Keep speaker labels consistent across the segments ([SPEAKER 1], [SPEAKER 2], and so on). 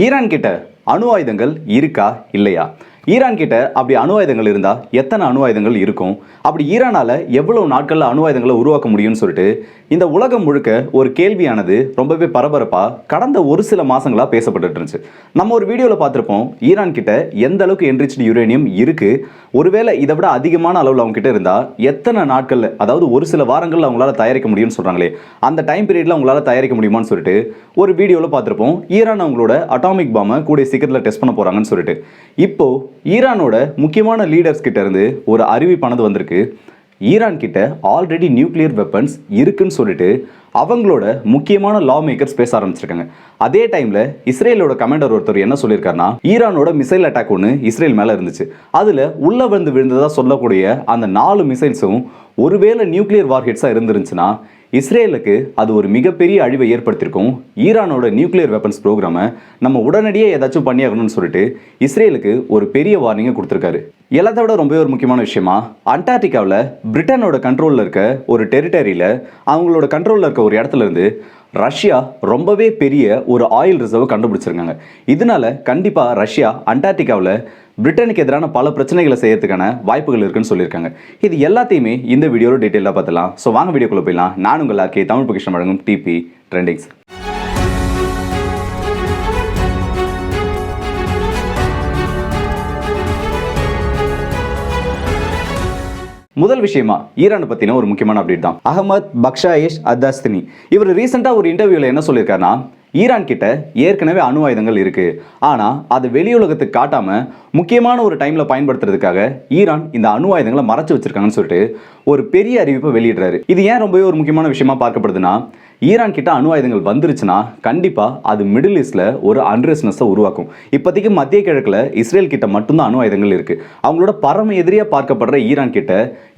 [SPEAKER 1] Iran கிட்ட அணு ஆயுதங்கள் இருக்கா இல்லையா? ஈரான் கிட்ட அப்படி அணு ஆயுதங்கள் இருந்தால் எத்தனை அணு ஆயுதங்கள் இருக்கும்? அப்படி ஈரானால எவ்வளவு நாட்களில் அணு ஆயுதங்களை உருவாக்க முடியும்னு சொல்லிட்டு இந்த உலகம் முழுக்க ஒரு கேள்வியானது ரொம்பவே பரபரப்பாக கடந்த ஒரு சில மாதங்களாக பேசப்பட்டுட்டு இருந்துச்சு. நம்ம ஒரு வீடியோவில் பார்த்துருப்போம் ஈரான் கிட்ட எந்த அளவுக்கு என்ரிச்டு யுரேனியம் இருக்குது ஒருவேளை இதை விட அதிகமான அளவில் அவங்க கிட்ட எத்தனை நாட்களில் அதாவது ஒரு சில வாரங்களில் அவங்களால தயாரிக்க முடியும்னு சொல்கிறாங்களே அந்த டைம் பீரியடில் அவங்களால தயாரிக்க முடியுமான்னு சொல்லிட்டு ஒரு வீடியோவில் பார்த்துருப்போம் ஈரான் அவங்களோட அட்டாமிக் பாமை கூட சீக்கிரத்தில் டெஸ்ட் பண்ண போகிறாங்கன்னு சொல்லிட்டு. இப்போது ஈரானோட முக்கியமான லீடர்ஸ் கிட்ட இருந்து ஒரு அறிவிப்பானது வந்திருக்கு. ஈரான் கிட்ட ஆல்ரெடி நியூக்ளியர் வெப்பன்ஸ் இருக்குன்னு சொல்லிட்டு அவங்களோட முக்கியமான லா மேக்கர்ஸ் பேச ஆரம்பிச்சிருக்காங்க. அதே டைமில் இஸ்ரேலோட கமாண்டர் ஒருத்தர் என்ன சொல்லியிருக்காருன்னா ஈரானோட மிசைல் அட்டாக் ஒன்று இஸ்ரேல் மேலே இருந்துச்சு. அதில் உள்ள வந்து விழுந்ததாக சொல்லக்கூடிய அந்த நாலு மிசைல்ஸும் ஒருவேளை நியூக்ளியர் வார்ஹெட்ஸாக இருந்துருந்துச்சுன்னா இஸ்ரேலுக்கு அது ஒரு மிகப்பெரிய அழிவை ஏற்படுத்தியிருக்கும். ஈரானோட நியூக்ளியர் வெப்பன்ஸ் ப்ரோக்ராமை நம்ம உடனடியே ஏதாச்சும் பண்ணியாகணும்னு சொல்லிட்டு இஸ்ரேலுக்கு ஒரு பெரிய வார்னிங்கை கொடுத்துருக்காரு. எல்லாத்த விட ரொம்பவே ஒரு முக்கியமான விஷயமா அண்டார்டிகாவில் பிரிட்டனோட கண்ட்ரோலில் இருக்க ஒரு டெரிட்டரியில் அவங்களோட கண்ட்ரோலில் இருக்க ஒரு இடத்துல இருந்து ரஷ்யா ரொம்பவே பெரிய ஒரு ஆயில் ரிசர்வ் கண்டுபிடிச்சிருக்காங்க. இதனால கண்டிப்பாக ரஷ்யா அண்டார்டிகாவில் பிரிட்டனுக்கு எதிரான பல பிரச்சனைகளை செய்யறதுக்கான வாய்ப்புகள் இருக்குன்னு சொல்லியிருக்காங்க. இது எல்லாத்தையுமே இந்த வீடியோவில் டீட்டெயிலாக பார்த்துலாம் ஸோ வாங்க வீடியோக்குள்ள போயிடலாம். நான் உங்கள் ஆர்கே தமிழ் பொக்கிஷன் வழங்கும் டிபி ட்ரெண்டிங்ஸ் முதல் விஷயமா ஈரானை பத்தின ஒரு முக்கியமான அப்டேட் தான். அகமத் பக்ஷாயேஷ் அத்தாஸ்தினி இவர் ரீசெண்டா ஒரு இன்டர்வியூல என்ன சொல்லியிருக்காருன்னா ஈரான் கிட்ட ஏற்கனவே அணு ஆயுதங்கள் இருக்கு. ஆனா அது வெளியுலகத்துக்கு காட்டாம முக்கியமான ஒரு டைம்ல பயன்படுத்துறதுக்காக ஈரான் இந்த அணு ஆயுதங்களை மறைச்சு வச்சிருக்காங்கன்னு சொல்லிட்டு ஒரு பெரிய அறிவிப்பை வெளியிடுறாரு. இது ஏன் ரொம்பவே ஒரு முக்கியமான விஷயமா பார்க்கப்படுதுன்னா ஈரான் கிட்ட அணு ஆயுதங்கள் வந்துருச்சுன்னா கண்டிப்பாக அது மிடில் ஈஸ்டில் ஒரு அன்ரெஸ்னஸை உருவாக்கும். இப்போதைக்கு மத்திய கிழக்கில் இஸ்ரேல் கிட்ட மட்டும்தான் அணு ஆயுதங்கள் இருக்குது அவங்களோட பரம எதிரியாக பார்க்கப்படுற ஈரான் கிட்ட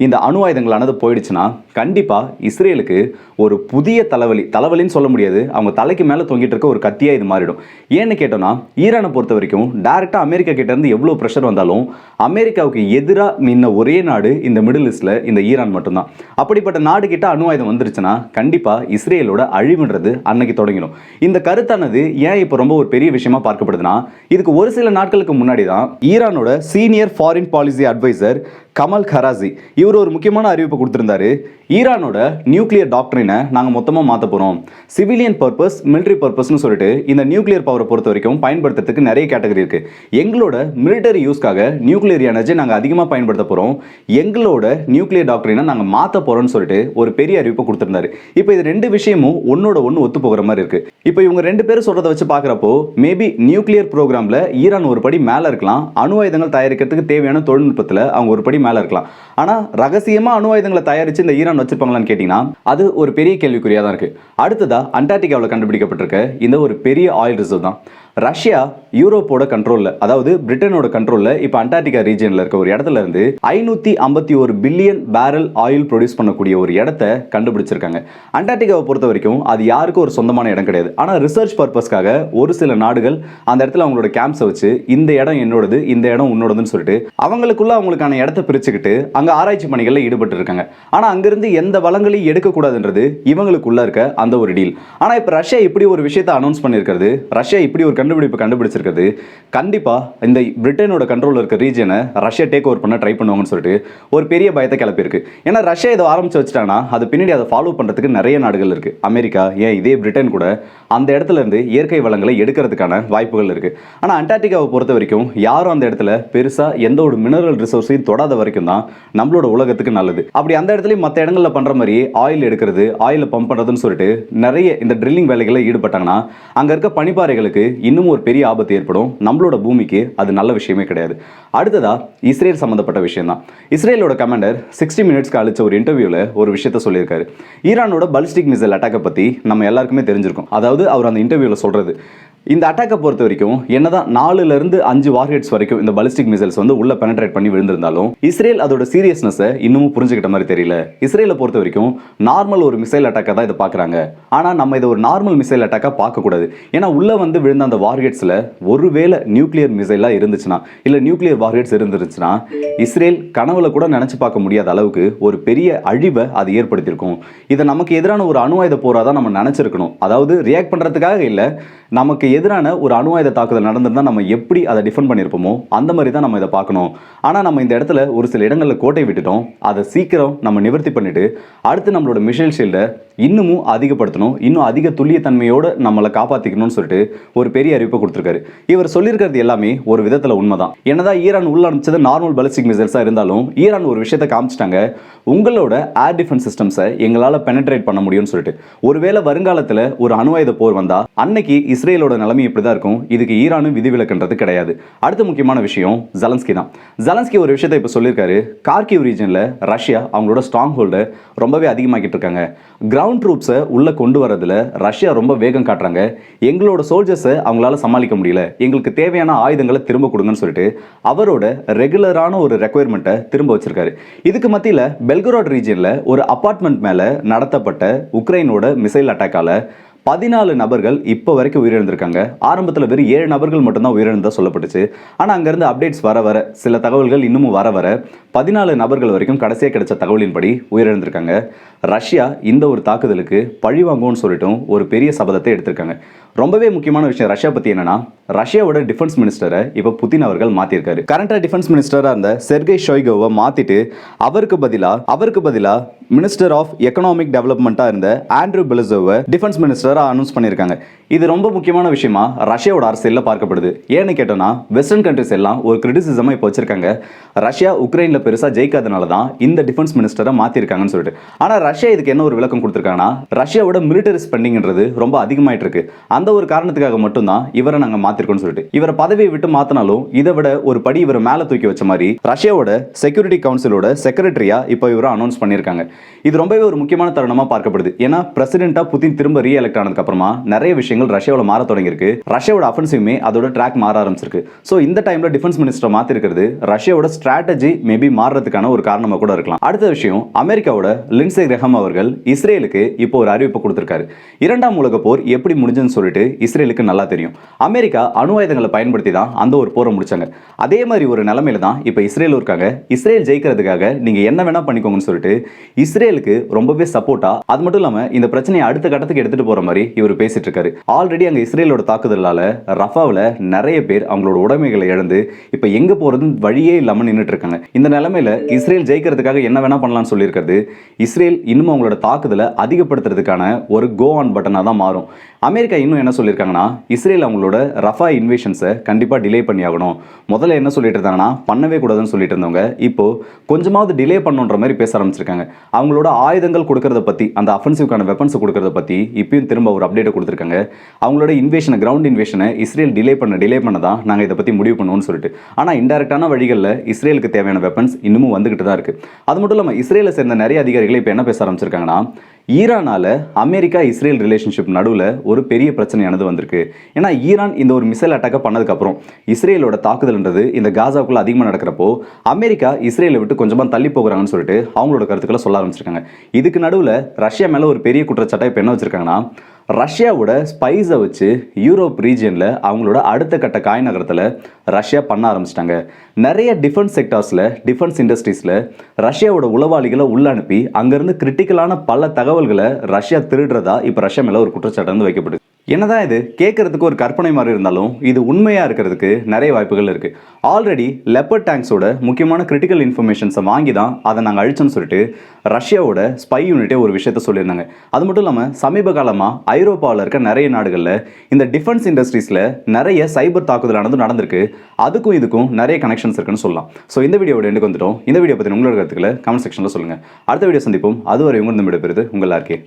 [SPEAKER 1] இந்த அணு ஆயுதங்களானது போயிடுச்சுன்னா கண்டிப்பாக இஸ்ரேலுக்கு ஒரு புதிய தலைவலி தலைவலின்னு சொல்ல முடியாது. அவங்க தலைக்கு மேலே தொங்கிட்டு இருக்க ஒரு கத்தியாக இது மாறிடும். ஏன்னு கேட்டோம்னா ஈரானை பொறுத்த வரைக்கும் டேரெக்டாக அமெரிக்கா கிட்டேருந்து எவ்வளோ ப்ரெஷர் வந்தாலும் அமெரிக்காவுக்கு எதிராக நின்ன ஒரே நாடு இந்த மிடில் ஈஸ்டில் இந்த ஈரான் மட்டும்தான். அப்படிப்பட்ட நாடு கிட்ட அணு ஆயுதம் வந்துருச்சுன்னா கண்டிப்பாக இஸ்ரேலோட அழிவுன்றது அன்னைக்கு தொடங்கிடும். இந்த கருத்தானது ஏன் இப்போ ரொம்ப ஒரு பெரிய விஷயமா பார்க்கப்படுதுன்னா இதுக்கு ஒரு சில நாட்களுக்கு முன்னாடி தான் ஈரானோட senior foreign policy adviser Kamal Kharazi. இவர் ஒரு முக்கியமான அறிவிப்பு கொடுத்திருந்தாரு. ஈரானோட நியூக்ளியர் டாக்டரினை நாங்கள் மொத்தமாக மாற்ற போகிறோம் சிவிலியன் பர்பஸ் மிலிட்ரி பர்பஸ்னு சொல்லிட்டு இந்த நியூக்ளியர் பவரை பொறுத்த வரைக்கும் பயன்படுத்துறதுக்கு நிறைய கேட்டகரி இருக்கு. எங்களோட மிலிட்டரி யூஸ்க்காக நியூக்ளியர் எனர்ஜி நாங்கள் அதிகமாக பயன்படுத்த போகிறோம் எங்களோட நியூக்ளியர் டாக்டரினை நாங்கள் மாற்ற போகிறோம்னு சொல்லிட்டு ஒரு பெரிய அறிவிப்பு கொடுத்துருந்தாரு. இப்போ இது ரெண்டு விஷயமும் ஒன்னோட ஒன்று ஒத்து போகிற மாதிரி இருக்கு. இப்போ இவங்க ரெண்டு பேரும் சொல்றதை வச்சு பார்க்குறப்போ மேபி நியூக்ளியர் ப்ரோக்ராமில் ஈரான் ஒரு படி மேலே இருக்கலாம். அணு ஆயுதங்கள் தயாரிக்கிறதுக்கு தேவையான தொழில்நுட்பத்தில் அவங்க ஒரு படி மேலே இருக்கலாம். ஆனால் ரகசியமாக அணு ஆயுதங்களை தயாரித்து இந்த ஈரான் வச்சிருப்பாங்களான்னு கேட்டிங்கன்னா அது ஒரு பெரிய கேள்விக்குறியாக தான் இருக்குது அடுத்ததா அண்டார்டிகாவில் கண்டுபிடிக்கப்பட்டிருக்க இந்த ஒரு பெரிய ஆயில் ரிசர்வ் தான். ரஷ்யா யூரோப்போட கண்ட்ரோலில் அதாவது பிரிட்டனோட கண்ட்ரோலில் இப்போ அண்டார்டிகா ரீஜனில் இருக்க ஒரு இடத்துல இருந்து ஐநூற்றி ஐம்பத்தி ஒரு பில்லியன் பேரல் ஆயில் ப்ரொடியூஸ் பண்ணக்கூடிய ஒரு இடத்த கண்டுபிடிச்சிருக்காங்க. அண்டார்டிகாவை பொறுத்த வரைக்கும் அது யாருக்கும் ஒரு சொந்தமான இடம் கிடையாது. ஆனால் ரிசர்ச் பர்பஸ்க்காக ஒரு சில நாடுகள் அந்த இடத்துல அவங்களோட கேம்ப்ஸை வச்சு இந்த இடம் என்னோடது இந்த இடம் உன்னோடதுன்னு சொல்லிட்டு அவங்களுக்குள்ள அவங்களுக்கான இடத்த பிரிச்சுக்கிட்டு அங்கே ஆராய்ச்சி பணிகளில் ஈடுபட்டு இருக்காங்க ஆனால் அங்கிருந்து எந்த வளங்களையும் எடுக்கக்கூடாதுன்றது இவங்களுக்குள்ள இருக்க அந்த ஒரு டீல் ஆனால் இப்போ ரஷ்யா இப்படி ஒரு விஷயத்தை அனௌன்ஸ் பண்ணியிருக்கிறது ரஷ்யா இப்படி ஒரு கண்டுபிடிப்பு கண்டுபிடிச்சிருக்கிறது. கண்டிப்பாக இந்த பிரிட்டனோட கண்ட்ரோலில் இருக்க ரீஜனை ரஷ்யா டேக் ஓவர் பண்ண ட்ரை பண்ணுவாங்கன்னு சொல்லிட்டு ஒரு பெரிய பயத்தை கிளப்பியிருக்கு. ஏன்னா ரஷ்யா இதை ஆரம்பிச்சு வச்சுட்டாங்கன்னா அது பின்னாடி அதை ஃபாலோ பண்ணுறதுக்கு நிறைய நாடுகள் இருக்குது அமெரிக்கா ஏன் இதே பிரிட்டன் கூட அந்த இடத்துல இருந்து இயற்கை வளங்களை எடுக்கிறதுக்கான வாய்ப்புகள் இருக்குது ஆனால் அண்டார்டிகாவை பொறுத்த வரைக்கும் யாரும் அந்த இடத்துல பெருசாக எந்த ஒரு மினரல் ரிசோர்ஸையும் தொடாத வரைக்கும் தான் நம்மளோட உலகத்துக்கு நல்லது. அப்படி அந்த இடத்துலையும் மற்ற இடங்களில் பண்ணுற மாதிரி ஆயில் எடுக்கிறது ஆயிலை பம்ப் பண்ணுறதுன்னு சொல்லிட்டு நிறைய இந்த ட்ரில்லிங் வேலைகளில் ஈடுபட்டாங்கன்னா அங்கே இருக்க பனிப்பாறைகளுக்கு இன்னும் ஒரு பெரிய ஆபத்து ஏற்படும். நம்மளோட பூமிக்கு அது நல்ல விஷயமே கிடையாது. அடுத்ததா இஸ்ரேல் சம்மந்தப்பட்ட விஷயம் தான் இஸ்ரேலோட கமாண்டர் சிக்ஸ்டி மினிட்ஸ்க்கு அழிச்ச ஒரு இன்டர்வியூவில் ஒரு விஷயத்த சொல்லியிருக்காரு. ஈரானோட பலிஸ்டிக் மிசைல் அட்டாக்கை பற்றி நம்ம எல்லாருக்குமே தெரிஞ்சிருக்கும். அதாவது அவர் அந்த இன்டர்வியூவில் சொல்கிறது இந்த அட்டாக்கை பொறுத்த வரைக்கும் என்னதான் நாலுலேருந்து அஞ்சு வார்ஹெட்ஸ் வரைக்கும் இந்த பலிஸ்டிக் மிசைல்ஸ் வந்து உள்ள பெனட்ரேட் பண்ணி விழுந்திருந்தாலும் இஸ்ரேல் அதோட சீரியஸ்னஸை இன்னமும் புரிஞ்சுக்கிட்ட மாதிரி தெரியல. இஸ்ரேலை பொறுத்த வரைக்கும் நார்மல் ஒரு மிசைல் அட்டாக்கை தான் இதை பார்க்குறாங்க. ஆனால் நம்ம இதை ஒரு நார்மல் மிசைல் அட்டாக்காக பார்க்கக்கூடாது ஏன்னா உள்ளே வந்து விழுந்த அந்த வார்ஹெட்ஸில் ஒருவேளை நியூக்ளியர் மிசைலாக இருந்துச்சுன்னா இல்லை நியூக்ளியர் வார்ஹெட்ஸ் இருந்துருச்சுன்னா இஸ்ரேல் கனவுல கூட நினச்சி பார்க்க முடியாத அளவுக்கு ஒரு பெரிய அழிவை அது ஏற்படுத்தியிருக்கும். இதை நமக்கு எதிரான ஒரு அணு ஆயுத போராக தான் நம்ம நினச்சிருக்கணும். அதாவது ரியாக்ட் பண்ணுறதுக்காக இல்லை நமக்கு எதிரான ஒரு அணு ஆயுத தாக்குதல் நடந்திருந்தால் நம்ம எப்படி அதை டிஃபெண்ட் பண்ணியிருப்போமோ அந்த மாதிரி தான் நம்ம இதை பார்க்கணும். ஆனால் நம்ம இந்த இடத்துல ஒரு சில இடங்களில் கோட்டை விட்டுட்டோம். அதை சீக்கிரம் நம்ம நிவர்த்தி பண்ணிவிட்டு அடுத்து நம்மளோட மிஷைல் ஷீல்டை இன்னமும் அதிகப்படுத்தணும். இன்னும் அதிக துல்லியத்தன்மையோடு நம்மளை காப்பாற்றிக்கணும்னு சொல்லிட்டு ஒரு பெரிய அறிவிப்பை கொடுத்துருக்காரு. இவர் சொல்லியிருக்கிறது எல்லாமே ஒரு விதத்தில் உண்மைதான். என்னதான் ஈரான் உள்ள அனுப்பிச்சது நார்மல் பலிஸ்டிக் மிசைல்ஸாக இருந்தாலும் ஈரான் ஒரு விஷயத்தை காமிச்சிட்டாங்க. உங்களோட ஏர் டிஃபென்ஸ் சிஸ்டம்ஸை எங்களால் பெனட்ரேட் பண்ண முடியும்னு சொல்லிட்டு. ஒருவேளை வருங்காலத்தில் ஒரு அணுவாயுத போர் வந்தா அன்னைக்கு இஸ்ரேலோட நிலைமை இப்படி தான் இருக்கும். இதுக்கு ஈரானும் விதிவிலக்குன்றது கிடையாது. அடுத்த முக்கியமான விஷயம் ஜலன்ஸ்கி தான். ஜலன்ஸ்கி ஒரு விஷயத்தை இப்போ சொல்லியிருக்காரு. கார்கிவ் ரீஜனில் ரஷ்யா அவங்களோட ஸ்ட்ராங் ஹோல்டை ரொம்பவே அதிகமாக்கிட்டு இருக்காங்க. கிரவுண்ட் ட்ரூப்ஸை உள்ளே கொண்டு வரதில் ரஷ்யா ரொம்ப வேகம் காட்டுறாங்க. எங்களோட சோல்ஜர்ஸை அவங்களால சமாளிக்க முடியல. எங்களுக்கு தேவையான ஆயுதங்களை திரும்ப கொடுங்கன்னு சொல்லிட்டு அவரோட ரெகுலரான ஒரு ரெக்குயர்மெண்ட்டை திரும்ப வச்சிருக்காரு. இதுக்கு மத்தியில் பெல்கரோட் ரீஜியனில் ஒரு அப்பார்ட்மெண்ட் மேலே நடத்தப்பட்ட உக்ரைனோட மிசைல் அட்டாக்கால் பதினாலு நபர்கள் இப்போ வரைக்கும் உயிரிழந்திருக்காங்க. ஆரம்பத்தில் வெறும் ஏழு நபர்கள் மட்டும்தான் உயிரிழந்ததாக சொல்லப்பட்டுச்சு. ஆனால் அங்கேருந்து அப்டேட்ஸ் வர வர சில தகவல்கள் இன்னமும் வர வர பதினாலு நபர்கள் வரைக்கும் கடைசியாக கிடைச்ச தகவலின்படி உயிரிழந்திருக்காங்க. ரஷ்யா இந்த ஒரு தாக்குதலுக்கு பழிவாங்கும்னு சொல்லிட்டும் ஒரு பெரிய சபதத்தை எடுத்திருக்காங்க. ரொம்பவே முக்கியமான விஷயம் ரஷ்யா பற்றி என்னன்னா ரஷ்யாவோட டிஃபென்ஸ் மினிஸ்டரை இப்போ புதின் அவர்கள் மாற்றிருக்காரு கரண்டாக டிஃபென்ஸ் மினிஸ்டராக இருந்த செர்கே ஷோய்கோவை மாற்றிட்டு அவருக்கு பதிலாக அவருக்கு பதிலாக மினிஸ்டர் ஆஃப் எக்கனாமிக் டெவலப்மெண்ட்டாக இருந்த ஆண்ட்ரூ பெலிசோவை டிஃபென்ஸ் மினிஸ்டராக அனௌன்ஸ் பண்ணியிருக்காங்க. இது ரொம்ப முக்கியமான விஷயமா ரஷ்யாவோட அரசியலில் பார்க்கப்படுது. ஏன்னு கேட்டோன்னா வெஸ்டர்ன் கண்ட்ரிஸ் எல்லாம் ஒரு கிரிட்டிசிசமாக இப்போ வச்சிருக்காங்க. ரஷ்யா உக்ரைனில் பெருசாக ஜெயிக்காதனால தான் இந்த டிஃபென்ஸ் மினிஸ்டரை மாற்றிருக்காங்கன்னு சொல்லிட்டு. ஆனால் ரஷ்யா இதுக்கு என்ன ஒரு விளக்கம் கொடுத்துருக்காங்கன்னா ரஷ்யாவோட மிலிட்டரி ஸ்பெண்டிங்ன்றது ரொம்ப அதிகமாயிட்டு இருக்கு. அந்த ஒரு காரணத்துக்காக மட்டும்தான் இவரை நாங்கள் மாற்றிருக்கோம்னு சொல்லிட்டு. இவரை பதவியை விட்டு மாற்றினாலும் இதை விட ஒரு படி இவரை மேலே தூக்கி வச்ச மாதிரி ரஷ்யாவோட செக்யூரிட்டி கவுன்சிலோட செக்ரட்டரியா இப்போ இவரை அனௌன்ஸ் பண்ணியிருக்காங்க. இது ரொம்பவே ஒரு முக்கியமான தருணமாக பார்க்கப்படுது. ஏன்னா பிரசிடென்ட்டாக புதின் திரும்ப ரீ எலெக்ட் ஆனதுக்கு அப்புறமா நிறைய விஷயங்கள் ரஷ்யாவில் மாற தொடங்கியிருக்கு. ரஷ்யாவோட அஃபென்சிவ்மே அதோட ட்ராக் மாற ஆரம்பிச்சிருக்கு. ஸோ இந்த டைமில் டிஃபென்ஸ் மினிஸ்டர் மாற்றிருக்கிறது ரஷ்யாவோட ஸ்ட்ராட்டஜி மேபி மாறுறதுக்கான ஒரு காரணமாக கூட இருக்கலாம். அடுத்த விஷயம் அமெரிக்காவோட லின்சே கிரகம் அவர்கள் இஸ்ரேலுக்கு இப்போ ஒரு அறிவிப்பு கொடுத்துருக்காரு. இரண்டாம் உலக போர் எப்படி முடிஞ்சுன்னு சொல்லிட்டு இஸ்ரேலுக்கு நல்லா தெரியும். அமெரிக்கா அணு ஆயுதங்களை பயன்படுத்தி தான் அந்த ஒரு போரை முடிச்சாங்க. அதே மாதிரி ஒரு நிலைமையில தான் இப்போ இஸ்ரேலும் இருக்காங்க. இஸ்ரேல் ஜெயிக்கிறதுக்காக நீங்க என்ன வேணா பண்ணிக்கோங்கன்னு சொல்லிட்டு இஸ்ரேலுக்கு ரொம்பவே சப்போர்ட்டா அது மட்டும் இல்லாம இந்த பிரச்சனையை அடுத்த கட்டத்துக்கு எடுத்துட்டு போற மாதிரி இவர் பேசிட்டு இருக்காரு. ஆல்ரெடி அங்க இஸ்ரேலோட தாக்குதலால ரஃபாவில் நிறைய பேர் அவங்களோட உடைமைகளை இழந்து இப்போ எங்க போறதுன்னு வழியே இல்லாம நின்றுட்டு இருக்காங்க. இந்த நிலமையில இஸ்ரேல் ஜெயிக்கிறதுக்காக என்ன வேணா பண்ணலாம்னு சொல்லியிருக்கிறது இஸ்ரேல் இன்னும் அவங்களோட தாக்குதலை அதிகப்படுத்துறதுக்கான ஒரு கோ ஆன் பட்டனாக தான் மாறும். அமெரிக்கா இன்னும் என்ன சொல்லியிருக்காங்கன்னா இஸ்ரேல் அவங்களோட ரஃபா இன்வேஷன்ஸை கண்டிப்பாக டிலே பண்ணி ஆகணும். முதல்ல என்ன சொல்லிட்டு இருந்தாங்கன்னா பண்ணவே கூடாதுன்னு சொல்லிட்டு இருந்தவங்க இப்போ கொஞ்சமாவது டிலே பண்ணுன்ற மாதிரி பேச ஆரம்பிச்சிருக்காங்க. அவங்களோட ஆயுதங்கள் கொடுக்கறத பற்றி அந்த அஃபென்சிவ்க்கான வெப்பன்ஸ் கொடுக்கறத பற்றி இப்பயும் திரும்ப ஒரு அப்டேட்டை கொடுத்துருக்காங்க. அவங்களோட இன்வேஷனை கிரவுண்ட் இன்வேஷனை இஸ்ரேல் டிலே பண்ண டிலே பண்ண தான் நாங்கள் இதை பற்றி முடிவு பண்ணுவோம்னு சொல்லிட்டு. ஆனால் இன்டெரக்டான வழிகளில் இஸ்ரேலுக்கு தேவையான வெப்பன்ஸ் இன்னமும் வந்துக்கிட்டு தான் இருக்குது அது மட்டும் இல்லாமல் இஸ்ரேலை சேர்ந்த நிறைய அதிகாரிகள் இப்போ என்ன பேச ஆரம்பிச்சிருக்காங்கன்னா ஈரானால அமெரிக்கா இஸ்ரேல் ரிலேஷன்ஷிப் நடுவில் ஒரு பெரிய பிரச்சனையானது வந்திருக்கு. ஏன்னா ஈரான் இந்த ஒரு மிசைல் அட்டாக்கை பண்ணதுக்கப்புறம் இஸ்ரேலோட தாக்குதல்ன்றது இந்த காசாவுக்குள்ளே அதிகமாக நடக்கிறப்போ அமெரிக்கா இஸ்ரேலை விட்டு கொஞ்சமாக தள்ளி போகிறாங்கன்னு சொல்லிட்டு அவங்களோட கருத்துக்களை சொல்ல ஆரம்பிச்சிருக்காங்க. இதுக்கு நடுவில் ரஷ்யா மேலே ஒரு பெரிய குற்றச்சாட்டை இப்போ என்ன வச்சிருக்காங்கன்னா ரஷ்யாவோட ஸ்பைஸை வச்சு யூரோப் ரீஜியனில் அவங்களோட அடுத்த கட்ட காய் நகரத்தில் ரஷ்யா பண்ண ஆரம்பிச்சிட்டாங்க. நிறைய டிஃபென்ஸ் செக்டார்ஸில் டிஃபென்ஸ் இண்டஸ்ட்ரீஸில் ரஷ்யாவோட உளவாளிகளை உள்ள அனுப்பி அங்கேருந்து கிரிட்டிக்கலான பல தகவல்களை ரஷ்யா திருடுறதா இப்போ ரஷ்யா மேலே ஒரு குற்றச்சாட்டு வந்து வைக்கப்படுது. என்னதான் இது? கேட்கறதுக்கு ஒரு கற்பனை மாதிரி இருந்தாலும் இது உண்மையாக இருக்கிறதுக்கு நிறைய வாய்ப்புகள் இருக்குது ஆல்ரெடி லெப்பர் டேங்க்ஸோட முக்கியமான கிரிட்டிக்கல் இன்ஃபர்மேஷன்ஸை வாங்கி தான் அதை நாங்கள் அழிச்சோன்னு சொல்லிட்டு ரஷ்யாவோட ஸ்பை யூனிட்டே ஒரு விஷயத்த சொல்லியிருந்தாங்க. அது மட்டும் இல்லாமல் சமீப காலமாக ஐரோப்பாவில் இருக்க நிறைய நாடுகளில் இந்த டிஃபென்ஸ் இண்டஸ்ட்ரீஸில் நிறைய சைபர் தாக்குதலானது நடந்திருக்கு. அதுக்கும் இதுக்கும் நிறைய கனெக்ஷன்ஸ் இருக்குன்னு சொல்லலாம். ஸோ இந்த வீடியோட எண்டுக்கு வந்துட்டோம். இந்த வீடியோ பற்றி உங்களோட கருத்துக்களை கமெண்ட் செக்ஷனில் சொல்லுங்கள் அடுத்த வீடியோ சந்திப்போம். அதுவரை உங்கள் விடைபெறுது உங்கள் ஆர்கே